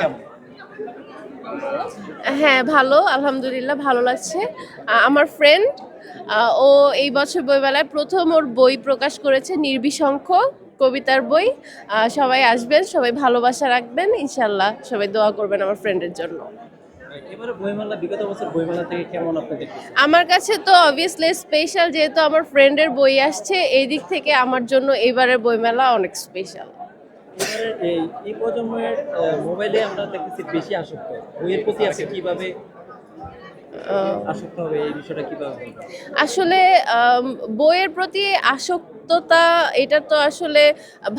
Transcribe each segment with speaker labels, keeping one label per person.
Speaker 1: কেমন?
Speaker 2: হ্যাঁ ভালো আলহামদুলিল্লাহ ভালো লাগছে। আমার ফ্রেন্ড ও এই বছর বইমেলায় প্রথম ওর বই প্রকাশ করেছে নির্বিশঙ্ক কবিতার বই। সবাই আসবেন সবাই ভালোবাসা রাখবেন ইনশাল্লাহ সবাই দোয়া করবেন আমার ফ্রেন্ডের জন্য।
Speaker 1: এবারে বইমেলা বিগত বছর বইমেলা থেকে কেমন আপনি দেখতেছেন?
Speaker 2: আমার কাছে তো অবভিয়াসলি স্পেশাল যেহেতু আমার ফ্রেন্ডের বই আসছে এই দিক থেকে আমার জন্য এবারের বইমেলা অনেক স্পেশাল
Speaker 1: এবারে এই এই প্রজন্মের মোবাইলে আমরা দেখতেছি বেশি আসক্ত। বইয়ের প্রতি আপনি কীভাবে আসক্ত হবে এই বিষয়টা কীভাবে
Speaker 2: আসলে বইয়ের প্রতি আসক্ততা এটা তো আসলে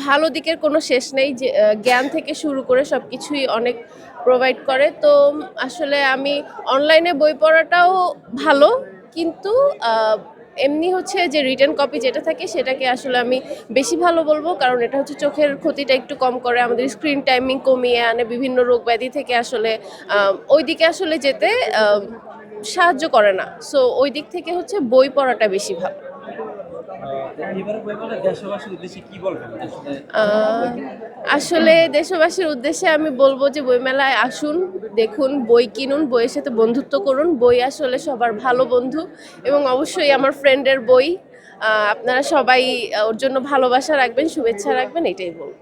Speaker 2: ভালো দিকের কোনো শেষ নেই যে জ্ঞান থেকে শুরু করে সব কিছুই অনেক প্রোভাইড করে। তো আসলে আমি অনলাইনে বই পড়াটাও ভালো কিন্তু এমনি হচ্ছে যে রিটার্ন কপি যেটা থাকে সেটাকে আসলে আমি বেশি ভালো বলব, কারণ এটা হচ্ছে চোখের ক্ষতিটা একটু কম করে, আমাদের স্ক্রিন টাইমিং কমিয়ে আনে, বিভিন্ন রোগ ব্যাধি থেকে আসলে ওই দিকে আসলে যেতে সাহায্য করে না। সো ওই দিক থেকে হচ্ছে বই পড়াটা বেশি ভালো।
Speaker 1: আসলে
Speaker 2: দেশবাসীর উদ্দেশ্যে আমি বলব যে বইমেলায় আসুন দেখুন বই কিনুন বইয়ের সাথে বন্ধুত্ব করুন। বই আসলে সবার ভালো বন্ধু এবং অবশ্যই আমার ফ্রেন্ডের বই। আপনারা সবাই ওর জন্য ভালোবাসা রাখবেন শুভেচ্ছা রাখবেন এটাই বলব।